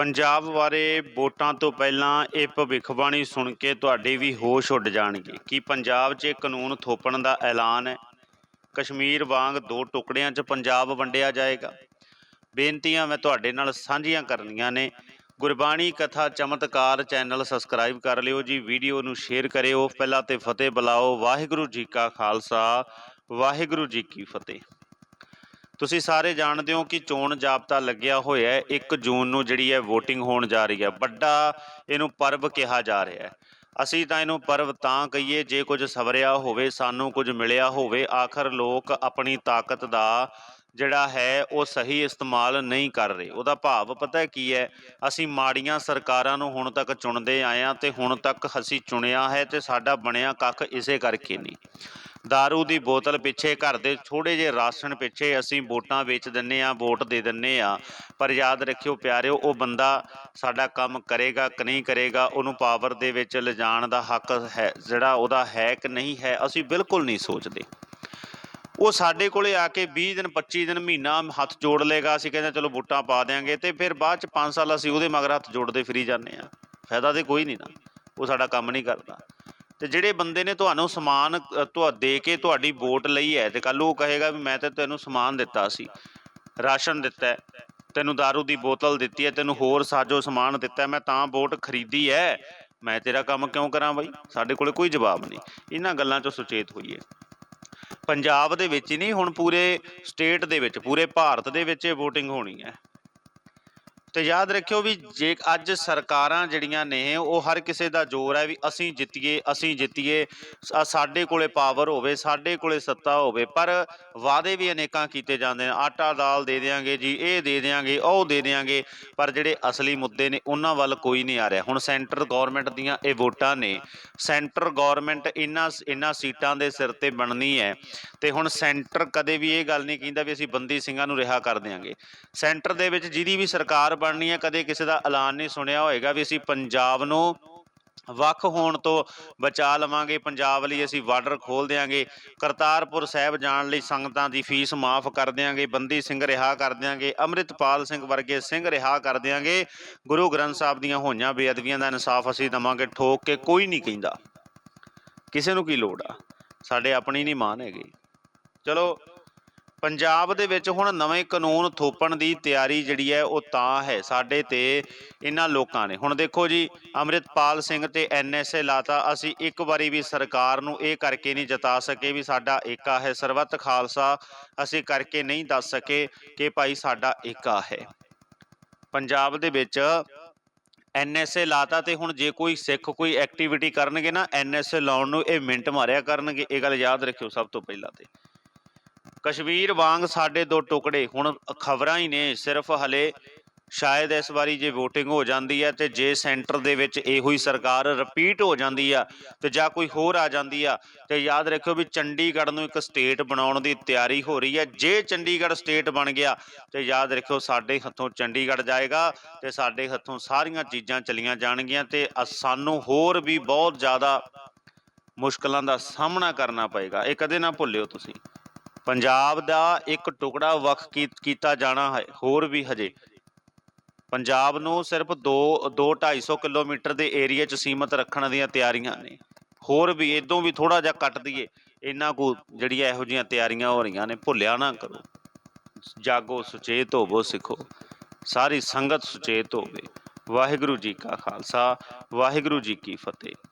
ਪੰਜਾਬ ਬਾਰੇ ਵੋਟਾਂ ਤੋਂ ਪਹਿਲਾਂ ਇਹ ਭਵਿੱਖਬਾਣੀ ਸੁਣ ਕੇ ਤੁਹਾਡੇ ਵੀ ਹੋਸ਼ ਉੱਡ ਜਾਣਗੇ ਕਿ ਪੰਜਾਬ 'ਚ ਕਾਨੂੰਨ ਥੋਪਣ ਦਾ ਐਲਾਨ ਹੈ। ਕਸ਼ਮੀਰ ਵਾਂਗ ਦੋ ਟੁਕੜਿਆਂ 'ਚ ਪੰਜਾਬ ਵੰਡਿਆ ਜਾਏਗਾ। ਬੇਨਤੀਆਂ ਮੈਂ ਤੁਹਾਡੇ ਨਾਲ ਸਾਂਝੀਆਂ ਕਰਨੀਆਂ ਨੇ। ਗੁਰਬਾਣੀ ਕਥਾ ਚਮਤਕਾਰ ਚੈਨਲ ਸਬਸਕ੍ਰਾਈਬ ਕਰ ਲਿਓ ਜੀ, ਵੀਡੀਓ ਨੂੰ ਸ਼ੇਅਰ ਕਰਿਓ। ਪਹਿਲਾਂ ਤੇ ਫਤਿਹ ਬੁਲਾਓ। ਵਾਹਿਗੁਰੂ ਜੀ ਕਾ ਖਾਲਸਾ, ਵਾਹਿਗੁਰੂ ਜੀ ਕੀ ਫਤਿਹ। ਤੁਸੀਂ ਸਾਰੇ ਜਾਣਦੇ ਹੋ ਕਿ ਚੋਣ ਜਾਬਤਾ ਲੱਗਿਆ ਹੋਇਆ ਹੈ। 1 ਜੂਨ ਨੂੰ ਜਿਹੜੀ ਹੈ VOTING ਹੋਣ ਜਾ ਰਹੀ ਹੈ। ਵੱਡਾ ਇਹਨੂੰ ਪਰਬ ਕਿਹਾ ਜਾ ਰਿਹਾ ਹੈ। ਅਸੀਂ ਤਾਂ ਇਹਨੂੰ ਪਰਵ ਤਾਂ ਕਹੀਏ, ਜੇ ਕੁਝ ਸਵਰਿਆ ਹੋਵੇ, ਸਾਨੂੰ ਕੁਝ ਮਿਲਿਆ ਹੋਵੇ, ਆਖਰ ਲੋਕ ਆਪਣੀ ਤਾਕਤ ਦਾ ਜਿਹੜਾ ਹੈ, ਉਹ ਸਹੀ ਇਸਤੇਮਾਲ ਨਹੀਂ ਕਰ ਰਹੇ। ਉਹਦਾ ਭਾਵ ਪਤਾ ਕੀ ਹੈ? ਅਸੀਂ ਮਾੜੀਆਂ ਸਰਕਾਰਾਂ ਨੂੰ ਹੁਣ ਤੱਕ ਚੁਣਦੇ ਆਏ ਹਾਂ ਤੇ ਹੁਣ ਤੱਕ ਅਸੀਂ ਚੁਣਿਆ ਹੈ ਤੇ ਸਾਡਾ ਬਣਿਆ ਕੱਖ ਇਸੇ ਕਰਕੇ ਨਹੀਂ। दारू ਦੀ ਬੋਤਲ ਪਿੱਛੇ ਘਰ ਦੇ ਥੋੜੇ ਜਿਹੇ ਰਾਸ਼ਨ ਪਿੱਛੇ ਅਸੀਂ ਵੋਟਾਂ ਵੇਚ ਦਿੰਨੇ ਆ ਵੋਟ ਦੇ ਦਿੰਨੇ ਆ ਪਰ ਯਾਦ ਰੱਖਿਓ ਪਿਆਰਿਓ ਉਹ ਬੰਦਾ ਸਾਡਾ ਕੰਮ ਕਰੇਗਾ ਕਿ ਨਹੀਂ ਕਰੇਗਾ ਉਹਨੂੰ ਪਾਵਰ ਦੇ ਵਿੱਚ ਲਿਜਾਣ ਦਾ ਹੱਕ ਹੈ ਜਿਹੜਾ ਉਹਦਾ ਹੈ ਕਿ ਨਹੀਂ ਹੈ ਅਸੀਂ ਬਿਲਕੁਲ ਨਹੀਂ ਸੋਚਦੇ ਉਹ ਸਾਡੇ ਕੋਲੇ ਆ ਕੇ 20 ਦਿਨ 25 ਦਿਨ ਮਹੀਨਾ ਹੱਥ ਜੋੜ ਲੇਗਾ ਅਸੀਂ ਕਹਿੰਦੇ ਚਲੋ ਵੋਟਾਂ ਪਾ ਦਿਆਂਗੇ ਤੇ ਫਿਰ ਬਾਅਦ ਚ 5 ਸਾਲ ਅਸੀਂ ਉਹਦੇ ਮਗਰ ਹੱਥ ਜੋੜਦੇ ਫਿਰੀ ਜਾਂਦੇ ਆ ਫਾਇਦਾ ਤੇ ਕੋਈ ਨਹੀਂ ਨਾ ਉਹ ਸਾਡਾ ਕੰਮ ਨਹੀਂ ਕਰਦਾ ਤੇ ਜਿਹੜੇ ਬੰਦੇ ਨੇ ਤੁਹਾਨੂੰ ਸਮਾਨ ਅ, ਤੁਹਾ ਦੇ ਕੇ ਤੁਹਾਡੀ ਵੋਟ ਲਈ ਹੈ ਤੇ ਕੱਲ ਉਹ ਕਹੇਗਾ ਵੀ ਮੈਂ ਤਾਂ ਤੈਨੂੰ ਸਮਾਨ ਦਿੱਤਾ ਸੀ ਰਾਸ਼ਨ ਦਿੱਤਾ ਤੈਨੂੰ दारू ਦੀ ਬੋਤਲ ਦਿੱਤੀ ਹੈ ਤੈਨੂੰ ਹੋਰ ਸਾਜੋ ਸਮਾਨ ਦਿੱਤਾ ਮੈਂ ਤਾਂ ਵੋਟ ਖਰੀਦੀ ਹੈ ਮੈਂ ਤੇਰਾ ਕੰਮ ਕਿਉਂ ਕਰਾਂ ਬਈ? ਸਾਡੇ ਕੋਲੇ ਕੋਈ ਜਵਾਬ ਨਹੀਂ। ਇਹਨਾਂ ਗੱਲਾਂ 'ਚੋਂ ਸੁਚੇਤ ਹੋਈਏ। ਪੰਜਾਬ ਦੇ ਵਿੱਚ ਹੀ ਨਹੀਂ ਹੁਣ ਪੂਰੇ ਸਟੇਟ ਦੇ ਵਿੱਚ ਪੂਰੇ ਭਾਰਤ ਦੇ ਵਿੱਚ ਇਹ VOTING ਹੋਣੀ ਹੈ। ਤੇ ਯਾਦ ਰੱਖਿਓ ਵੀ ਜੇ ਅੱਜ ਸਰਕਾਰਾਂ ਜਿਹੜੀਆਂ ਨੇ, ਉਹ ਹਰ ਕਿਸੇ ਦਾ ਜ਼ੋਰ ਹੈ ਵੀ ਅਸੀਂ ਜਿੱਤੀਏ ਅਸੀਂ ਜਿੱਤੀਏ ਸਾਡੇ ਕੋਲੇ ਪਾਵਰ ਹੋਵੇ, ਸਾਡੇ ਕੋਲੇ ਸੱਤਾ ਹੋਵੇ, ਪਰ ਵਾਅਦੇ ਵੀ ਅਨੇਕਾਂ ਕੀਤੇ ਜਾਂਦੇ ਨੇ। ਆਟਾ, ਦਾਲ ਦੇ ਦੇਾਂਗੇ ਜੀ, ਇਹ ਦੇ ਦੇਾਂਗੇ ਉਹ ਦੇ ਦੇਾਂਗੇ ਪਰ ਜਿਹੜੇ ਅਸਲੀ ਮੁੱਦੇ ਨੇ, ਉਹਨਾਂ ਵੱਲ ਕੋਈ ਨਹੀਂ ਆ ਰਿਹਾ। ਹੁਣ ਸੈਂਟਰ ਗਵਰਨਮੈਂਟ ਦੀਆਂ ਇਹ ਵੋਟਾਂ ਨੇ, ਸੈਂਟਰ ਗਵਰਨਮੈਂਟ ਇਹਨਾਂ ਇਹਨਾਂ ਸੀਟਾਂ ਦੇ ਸਿਰ ਤੇ ਬਣਨੀ ਹੈ, ਤੇ ਹੁਣ ਸੈਂਟਰ ਕਦੇ ਵੀ ਇਹ ਗੱਲ ਨਹੀਂ ਕਹਿੰਦਾ ਵੀ ਅਸੀਂ ਬੰਦੀ ਸਿੰਘਾਂ ਨੂੰ ਰਿਹਾ ਕਰ ਦਿਆਂਗੇ। ਸੈਂਟਰ ਦੇ ਵਿੱਚ ਜਿਹਦੀ ਵੀ ਸਰਕਾਰ ਬਣਨੀ ਹੈ, ਕਦੇ ਕਿਸੇ ਦਾ ਐਲਾਨ ਨਹੀਂ ਸੁਣਿਆ ਹੋਏਗਾ ਵੀ ਅਸੀਂ ਪੰਜਾਬ ਨੂੰ ਵੱਖ ਹੋਣ ਤੋਂ ਬਚਾ ਲਵਾਂਗੇ। ਪੰਜਾਬ ਲਈ ਅਸੀਂ ਬਾਰਡਰ ਖੋਲ ਦਿਆਂਗੇ। ਕਰਤਾਰਪੁਰ ਸਾਹਿਬ ਜਾਣ ਲਈ ਸੰਗਤਾਂ ਦੀ ਫੀਸ ਮਾਫ ਕਰ ਦਿਆਂਗੇ। ਬੰਦੀ ਸਿੰਘ ਰਿਹਾ ਕਰ ਦਿਆਂਗੇ। ਅੰਮ੍ਰਿਤਪਾਲ ਸਿੰਘ ਵਰਗੇ ਸਿੰਘ ਰਿਹਾ ਕਰ ਦਿਆਂਗੇ। ਗੁਰੂ ਗ੍ਰੰਥ ਸਾਹਿਬ ਦੀਆਂ ਹੋਈਆਂ ਬੇਅਦਬੀਆਂ ਦਾ ਇਨਸਾਫ ਅਸੀਂ ਦਵਾਂਗੇ। ਠੋਕ ਕੇ ਕੋਈ ਨਹੀਂ ਕਹਿੰਦਾ। ਕਿਸੇ ਨੂੰ ਕੀ ਲੋੜ ਆ? ਸਾਡੇ ਆਪਣੀ ਨਹੀਂ ਮਾਨ ਹੈਗੇ। ਚਲੋ ਪੰਜਾਬ ਦੇ ਵਿੱਚ ਹੁਣ ਨਵੇਂ ਕਾਨੂੰਨ ਥੋਪਣ ਦੀ ਤਿਆਰੀ ਜਿਹੜੀ ਹੈ ਉਹ ਤਾਂ ਹੈ, ਸਾਡੇ ਤੇ ਇਹਨਾਂ ਲੋਕਾਂ ਨੇ। ਹੁਣ ਦੇਖੋ ਜੀ, ਅੰਮ੍ਰਿਤਪਾਲ ਸਿੰਘ ਤੇ ਐਨਐਸਏ ਲਾਤਾ, ਅਸੀਂ ਇੱਕ ਵਾਰੀ ਵੀ ਸਰਕਾਰ ਨੂੰ ਇਹ ਕਰਕੇ ਨਹੀਂ ਜਤਾ ਸਕੇ ਵੀ ਸਾਡਾ ਏਕਾ ਹੈ। ਸਰਬੱਤ ਖਾਲਸਾ, ਅਸੀਂ ਕਰਕੇ ਨਹੀਂ ਦੱਸ ਸਕੇ ਕਿ ਭਾਈ ਸਾਡਾ ਏਕਾ ਹੈ। ਪੰਜਾਬ ਦੇ ਵਿੱਚ ਐਨਐਸਏ ਲਾਤਾ ਤੇ ਹੁਣ ਜੇ ਕੋਈ ਸਿੱਖ ਕੋਈ ਐਕਟੀਵਿਟੀ ਕਰਨਗੇ ਨਾ ਐਨਐਸਏ ਲਾਉਣ ਨੂੰ ਇਹ ਮਿੰਟ ਮਾਰਿਆ ਕਰਨਗੇ। ਇਹ ਗੱਲ ਯਾਦ ਰੱਖਿਓ ਸਭ ਤੋਂ ਪਹਿਲਾਂ ਤੇ। ਕਸ਼ਮੀਰ ਵਾਂਗ ਸਾਡੇ ਦੋ ਟੁਕੜੇ। ਹੁਣ ਖਬਰਾਂ ਹੀ ਨੇ, ਸਿਰਫ ਹਲੇ ਸ਼ਾਇਦ ਇਸ ਵਾਰੀ ਜੇ VOTING ਹੋ ਜਾਂਦੀ ਹੈ ਤੇ ਜੇ ਸੈਂਟਰ ਦੇ ਵਿੱਚ ਇਹੋ ਹੀ ਸਰਕਾਰ ਰਿਪੀਟ ਹੋ ਜਾਂਦੀ ਆ ਤੇ ਜਾਂ ਕੋਈ ਹੋਰ ਆ ਜਾਂਦੀ ਆ, ਤੇ ਯਾਦ ਰੱਖਿਓ ਵੀ ਚੰਡੀਗੜ੍ਹ ਨੂੰ ਇੱਕ ਸਟੇਟ ਬਣਾਉਣ ਦੀ ਤਿਆਰੀ ਹੋ ਰਹੀ ਹੈ। ਜੇ ਚੰਡੀਗੜ੍ਹ ਸਟੇਟ ਬਣ ਗਿਆ, ਤੇ ਯਾਦ ਰੱਖਿਓ ਸਾਡੇ ਹੱਥੋਂ ਚੰਡੀਗੜ੍ਹ ਜਾਏਗਾ ਤੇ ਸਾਡੇ ਹੱਥੋਂ ਸਾਰੀਆਂ ਚੀਜ਼ਾਂ ਚਲੀਆਂ ਜਾਣਗੀਆਂ ਤੇ ਅ- ਸਾਨੂੰ ਹੋਰ ਵੀ ਬਹੁਤ ਜ਼ਿਆਦਾ ਮੁਸ਼ਕਲਾਂ ਦਾ ਸਾਹਮਣਾ ਕਰਨਾ ਪਏਗਾ। ਇਹ ਕਦੇ ਨਾ ਭੁੱਲਿਓ ਤੁਸੀਂ। ਪੰਜਾਬ ਦਾ ਇੱਕ ਟੁਕੜਾ ਵੱਖ ਕੀ- ਕੀਤਾ ਜਾਣਾ ਹੈ, ਹੋਰ ਵੀ ਹਜੇ। ਪੰਜਾਬ ਨੂੰ ਸਿਰਫ 2 2 250 ਕਿਲੋਮੀਟਰ ਦੇ ਏਰੀਆ 'ਚ ਸੀਮਤ ਰੱਖਣ ਦੀਆਂ ਤਿਆਰੀਆਂ ਨੇ। ਹੋਰ ਵੀ ਇਦੋਂ ਵੀ ਥੋੜਾ ਜਿਹਾ ਕੱਟ ਦਈਏ ਇਹਨਾਂ ਕੋ ਜਿਹੜੀਆਂ ਇਹੋ ਜੀਆਂ ਤਿਆਰੀਆਂ ਹੋ ਰਹੀਆਂ ਨੇ, ਭੁੱਲਿਆ ਨਾ ਕਰੋ। ਜਾਗੋ ਸੁਚੇਤ ਹੋਵੋ, ਸਿੱਖੋ। ਸਾਰੀ ਸੰਗਤ ਸੁਚੇਤ ਹੋਵੇ। ਵਾਹਿਗੁਰੂ ਜੀ ਕਾ ਖਾਲਸਾ, ਵਾਹਿਗੁਰੂ ਜੀ ਕੀ ਫਤਿਹ।